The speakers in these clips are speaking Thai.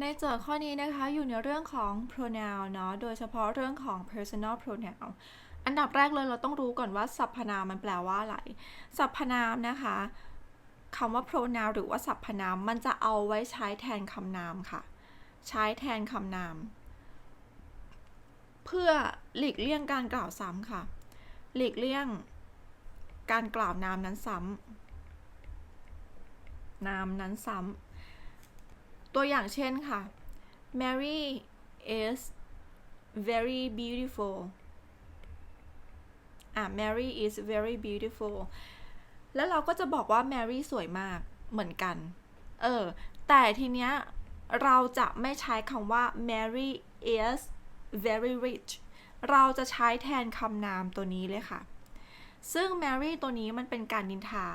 ในโจทย์ข้อนี้นะคะอยู่ในเรื่องของ pronoun เนาะ โดยเฉพาะเรื่องของ personal pronoun อันดับแรกเลยเราต้องรู้ก่อนว่าสรรพนามมันแปลว่าอะไร สรรพนามนะคะคำว่า pronoun หรือว่าสรรพนามมันจะเอาไว้ใช้แทนคำนามค่ะ ใช้แทนคำนาม เพื่อหลีกเลี่ยงการกล่าวซ้ำค่ะ หลีกเลี่ยง การกล่าวนามนั้นซ้ำนามนั้นซ้ำ ตัวอย่างเช่นค่ะ Mary is very beautiful อะ Mary is very beautiful แล้วเราก็จะบอกว่า Mary สวยมากเหมือนกัน เออ แต่ทีเนี้ยเราจะไม่ใช้คำว่า Mary is very rich เราจะใช้แทนคำนามตัวนี้เลยค่ะ ซึ่ง Mary ตัวนี้มันเป็นการนินทา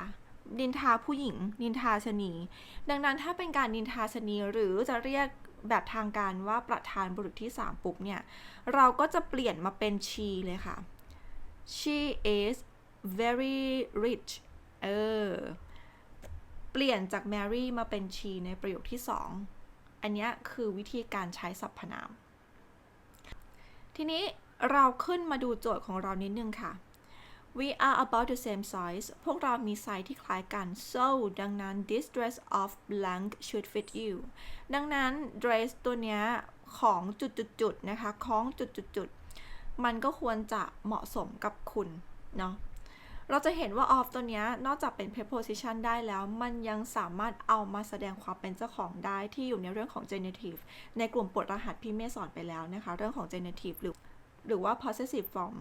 นินทาผู้หญิง นินทาชนี ดังนั้นถ้าเป็นการนินทาชนีหรือจะเรียกแบบทางการว่าประธานบุรุษที่ 3 ปุ๊บเนี่ย เราก็จะเปลี่ยนมาเป็น she เลยค่ะ she is very rich เออ เปลี่ยนจาก Mary มาเป็น she ในประโยคที่ 2 อันนี้คือวิธีการใช้สรรพนาม ทีนี้เราขึ้นมาดูโจทย์ของเรานิดนึงค่ะ We are about the same size พวกเรามีไซส์ที่คล้ายกัน so ดังนั้น this dress of blank should fit you ดังนั้น dress ตัวเนี้ยของจุดๆๆนะคะของจุดๆๆมันก็ควรจะเหมาะสมกับคุณเนาะ เราจะเห็นว่า of ตัวเนี้ยนอกจากเป็น preposition ได้แล้ว มันยังสามารถเอามาแสดงความเป็นเจ้าของได้ที่อยู่ในเรื่องของ genitive ในกลุ่มปวดรหัสพี่เมย์สอนไปแล้วนะคะ เรื่องของ genitive หรือหรือว่า possessive form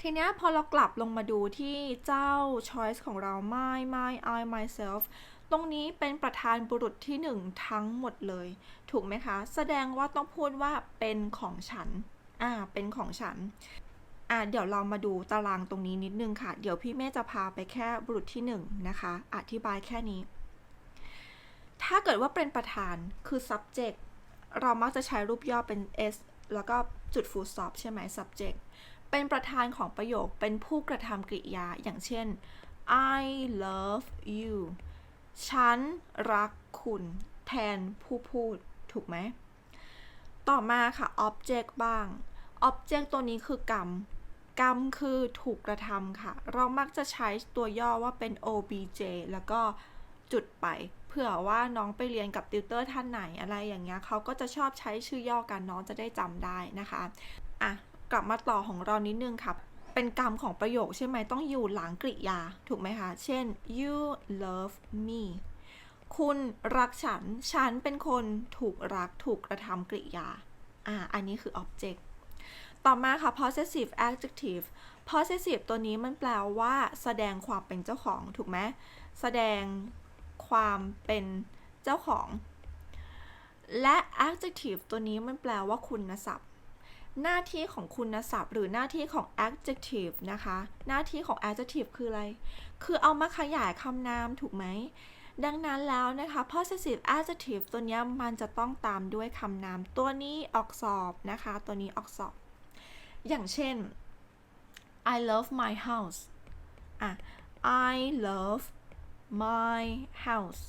ทีเนี้ยพอเรากลับลงมาดูที่เจ้า choice ของเรา my my I myself ตรงนี้เป็นประธานบุรุษที่หนึ่งทั้งหมดเลย ถูกไหมคะ แสดงว่าต้องพูดว่าเป็นของฉัน อ่า เป็นของฉัน อ่าเดี๋ยวเรามาดูตารางตรงนี้นิดนึงค่ะ เดี๋ยวพี่เมย์จะพาไปแค่บุรุษที่หนึ่งนะคะ อธิบายแค่นี้ ถ้าเกิดว่าเป็นประธานคือ subject เรามักจะใช้รูปย่อเป็น s แล้วก็จุด full stop ใช่ไหม subject เป็นประธานของประโยคเป็นผู้กระทำกริยา อย่างเช่น I love you ฉันรักคุณ แทนผู้พูด ถูกไหม ต่อมาค่ะ object บ้าง object ตัวนี้คือกรรม กรรมคือถูกกระทำค่ะ เรามักจะใช้ตัวย่อว่าเป็น obj แล้วก็จุดไป เผื่อว่าน้องไปเรียนกับติวเตอร์ท่านไหนอะไรอย่างเงี้ยเขาก็จะชอบใช้ชื่อย่อกันน้องจะได้จำได้นะคะ อะ กลับมาต่อของเรานิดนึงค่ะ เป็นกรรมของประโยคใช่ไหมต้องอยู่หลังกริยา ถูกไหมคะ เช่น you love me คุณรักฉัน ฉันเป็นคนถูกรักถูกกระทำกริยา อ่า อันนี้คือ object ต่อมาค่ะ possessive adjective possessive ตัวนี้มันแปลว่าแสดงความเป็นเจ้าของ ถูกไหม แสดงความเป็นเจ้าของ และ adjective ตัวนี้มันแปลว่าคุณศัพท์ หน้าที่ของคุณศัพท์ หรือหน้าที่ของ adjective นะคะ หน้าที่ของ adjective คืออะไร คือเอามาขยายคำนามถูกไหม ดังนั้นแล้วนะคะ possessive adjective ตัวนี้มันจะต้องตามด้วยคำนาม ตัวนี้ออกสอบนะคะ ตัวนี้ออกสอบ อย่างเช่น I love my house อะ I love my house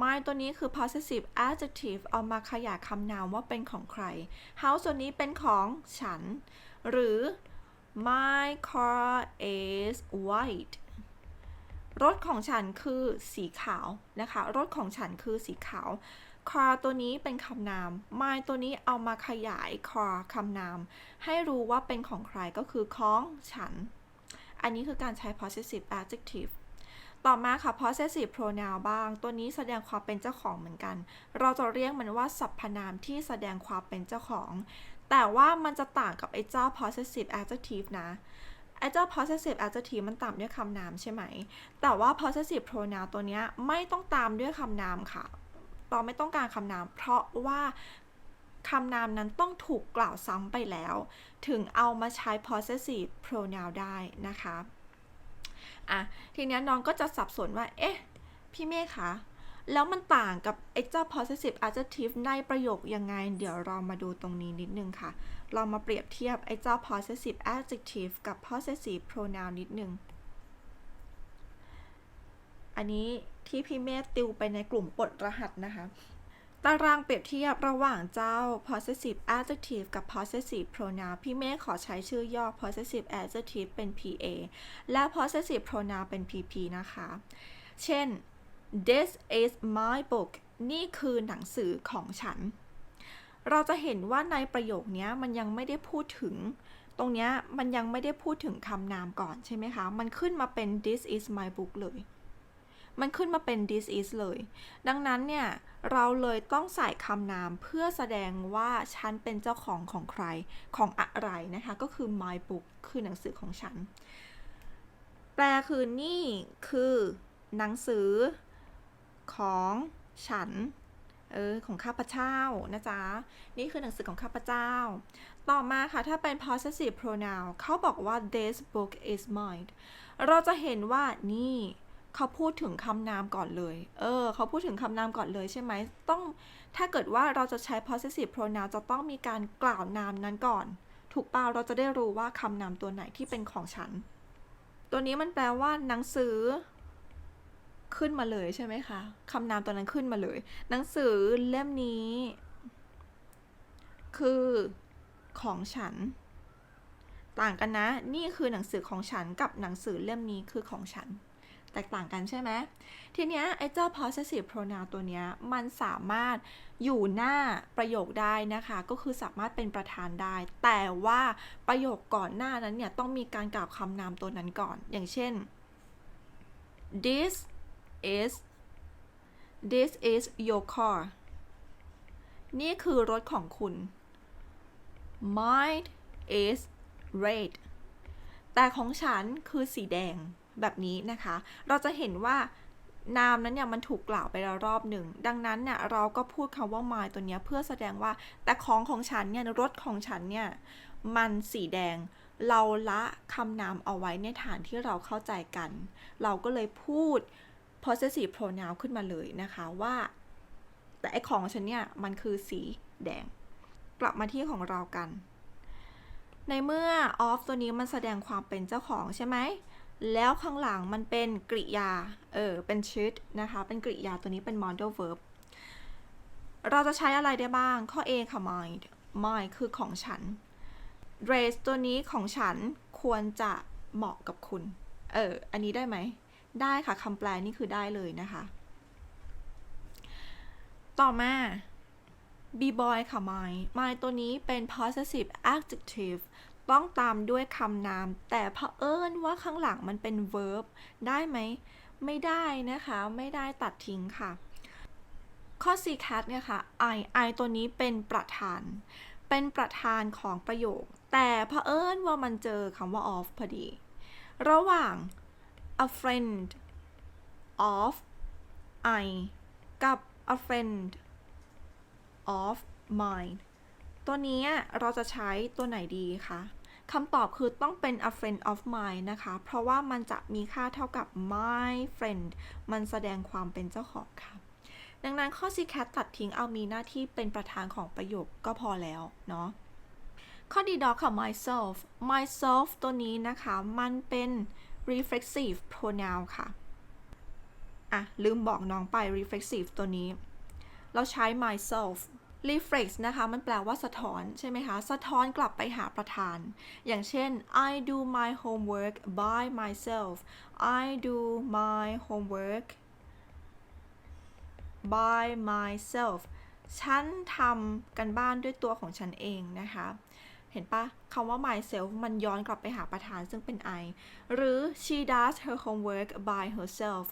my ตัวนี้คือ possessive adjective เอามาขยายคำนามว่าเป็นของใคร house ตัวนี้เป็นของฉัน หรือ my car is white รถของฉันคือสีขาวนะคะ รถของฉันคือสีขาว car ตัวนี้เป็นคำนาม my ตัวนี้เอามาขยาย car คำนาม ให้รู้ว่าเป็นของใครก็คือของฉัน อันนี้คือการใช้ possessive adjective ต่อมาค่ะ possessive pronoun บ้าง ตัวนี้แสดงความเป็นเจ้าของเหมือนกัน เราจะเรียกมันว่าสรรพนามที่แสดงความเป็นเจ้าของ แต่ว่ามันจะต่างกับไอ้เจ้า possessive adjective นะไอ้เจ้า possessive adjective มันตามด้วยคำนามใช่ไหม แต่ว่า possessive pronoun ตัวเนี้ยไม่ต้องตามด้วยคำนามค่ะเราไม่ต้องการคำนาม เพราะว่าคำนามนั้นต้องถูกกล่าวซ้ำไปแล้ว ถึงเอามาใช้ possessive pronoun ได้นะคะ อะทีนี้น้องก็จะสับสนว่า เอ๊ะ พี่เมฆคะ แล้วมันต่างกับไอ้เจ้า possessive adjective ในประโยคยังไง เดี๋ยวเรามาดูตรงนี้นิดนึงค่ะ เรามาเปรียบเทียบไอ้เจ้า possessive adjective กับ possessive pronoun นิดนึง อันนี้ที่พี่เมธติวไปในกลุ่มปลดรหัสนะคะ ตารางเปรียบเทียบระหว่างเจ้า possessive adjective กับ possessive pronoun พี่เมฆขอใช้ชื่อย่อ possessive adjective เป็น PA และ possessive pronoun เป็น PP นะคะ เช่น this is my book นี่คือหนังสือของฉัน เราจะเห็นว่าในประโยคนี้มันยังไม่ได้พูดถึง ตรงนี้มันยังไม่ได้พูดถึงคำนามก่อนใช่ไหมคะ มันขึ้นมาเป็น this is my book เลย มันขึ้นมาเป็น this is เลย ดังนั้นเนี่ย เราเลยต้องใส่คำนามเพื่อแสดงว่าฉันเป็นเจ้าของของใครของอะไรนะคะ ก็คือ my book คือหนังสือของฉัน แปลคือนี่คือหนังสือของฉัน เออ ของข้าพเจ้านะจ๊ะ นี่คือหนังสือของข้าพเจ้า ต่อมาค่ะ ถ้าเป็น possessive pronoun เขาบอกว่า this book is mine เราจะเห็นว่านี่ เขาพูดถึงคำนามก่อนเลย เออ เขาพูดถึงคำนามก่อนเลยใช่ไหม ต้อง ถ้าเกิดว่าเราจะใช้ possessive pronoun จะต้องมีการกล่าวนามนั้นก่อน ถูกเปล่าเราจะได้รู้ว่าคำนามตัวไหนที่เป็นของฉัน ตัวนี้มันแปลว่าหนังสือ ขึ้นมาเลยใช่ไหมคะ คำนามตัวนั้นขึ้นมาเลย หนังสือเล่มนี้ คือของฉัน ต่างกันนะ นี่คือหนังสือของฉันกับหนังสือเล่มนี้คือของฉัน แตกต่างกันใช่ไหมทีเนี้ยไอ้เจ้า possessive pronoun ตัวเนี้ยมันสามารถอยู่หน้าประโยคได้นะคะ ก็คือสามารถเป็นประธานได้ แต่ว่าประโยคก่อนหน้านั้นเนี่ยต้องมีการกล่าวคำนามตัวนั้นก่อน อย่างเช่น this is this is your car นี่คือรถของคุณ mine is red แต่ของฉันคือสีแดง แบบนี้นะคะ เราจะเห็นว่านามนั้นเนี่ยมันถูกกล่าวไปแล้วรอบหนึ่ง ดังนั้นเนี่ยเราก็พูดคำว่า mine ตัวเนี้ยเพื่อแสดงว่าแต่ของของฉันเนี่ยรถของฉันเนี่ยมันสีแดง เราละคำนามเอาไว้ในฐานที่เราเข้าใจกัน เราก็เลยพูด possessive pronoun ขึ้นมาเลยนะคะว่า แต่ไอของฉันเนี่ยมันคือสีแดง กลับมาที่ของเรากัน ในเมื่อ of ตัวนี้มันแสดงความเป็นเจ้าของใช่ไหม แล้วข้างหลังมันเป็นกริยา เออ เป็นชุดนะคะ เป็นกริยาตัวนี้เป็น modal verb เราจะใช้อะไรได้บ้าง ข้อ A ค่ะ mine mine คือของฉัน dress ตัวนี้ของฉันควรจะเหมาะกับคุณ เออ อันนี้ได้ไหม ได้ค่ะคำแปลนี่คือได้เลยนะคะ ต่อมา b boy ค่ะ my my ตัวนี้เป็น possessive adjective ต้องตามด้วยคำนาม แต่เผอิญว่าข้างหลังมันเป็น verb ได้ไหม ไม่ได้นะคะ ไม่ได้ตัดทิ้งค่ะ ข้อ C cat เนี่ยค่ะ I I ตัวนี้เป็นประธาน เป็นประธานของประโยค แต่เผอิญว่ามันเจอคำว่า of พอดี ระหว่าง a friend of I กับ a friend of mine ตัวนี้เราจะใช้ตัวไหนดีคะ คำตอบคือต้องเป็น a friend of mine นะคะ เพราะว่ามันจะมีค่าเท่ากับ my friend มันแสดงความเป็นเจ้าของค่ะ ดังนั้นข้อ C cat ตัดทิ้งเอามีหน้าที่เป็นประธานของประโยคก็พอแล้วเนาะ ข้อดีดอค่ะ myself myself ตัวนี้นะคะ มันเป็น reflexive pronoun ค่ะ อะ ลืมบอกน้องไป reflexive ตัวนี้ เราใช้ myself reflex นะคะ มันแปลว่าสะท้อน ใช่ไหมคะ สะท้อนกลับไปหาประธาน อย่างเช่น I do my homework by myself I do my homework by myself ฉันทำกันบ้านด้วยตัวของฉันเองนะคะ เห็นปะคำว่า myself มันย้อนกลับไปหาประธานซึ่งเป็น I หรือ she does her homework by herself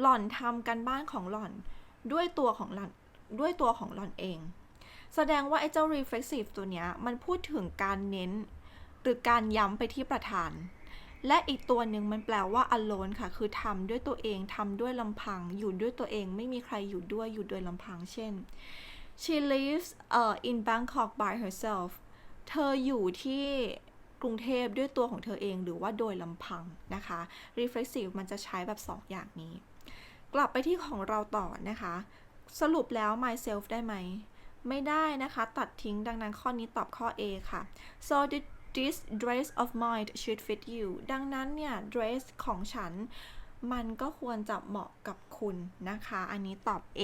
หล่อนทำกันบ้านของหล่อนด้วยตัวของหล่อนด้วยตัวของหล่อนเอง แสดงว่าไอ้เจ้า reflexive ตัวเนี้ยมันพูดถึงการเน้น หรือการย้ำไปที่ประธาน และอีกตัวหนึ่งมันแปลว่า alone ค่ะ คือทำด้วยตัวเองทำด้วยลำพัง อยู่ด้วยตัวเอง ไม่มีใครอยู่ด้วยอยู่โดยลำพัง เช่น she lives uh, in Bangkok by herself เธออยู่ที่กรุงเทพด้วยตัวของเธอเองหรือว่าโดยลำพังนะคะ reflexive มันจะใช้แบบ2อย่างนี้ กลับไปที่ของเราต่อนะคะ สรุปแล้ว myself ได้ไหม ไม่ได้นะคะ ตัดทิ้งดังนั้นข้อนี้ตอบข้อ A ค่ะ so this dress of mine should fit you ดังนั้นเนี่ย dress ของฉัน มันก็ควรจะเหมาะกับคุณนะคะ อันนี้ตอบ A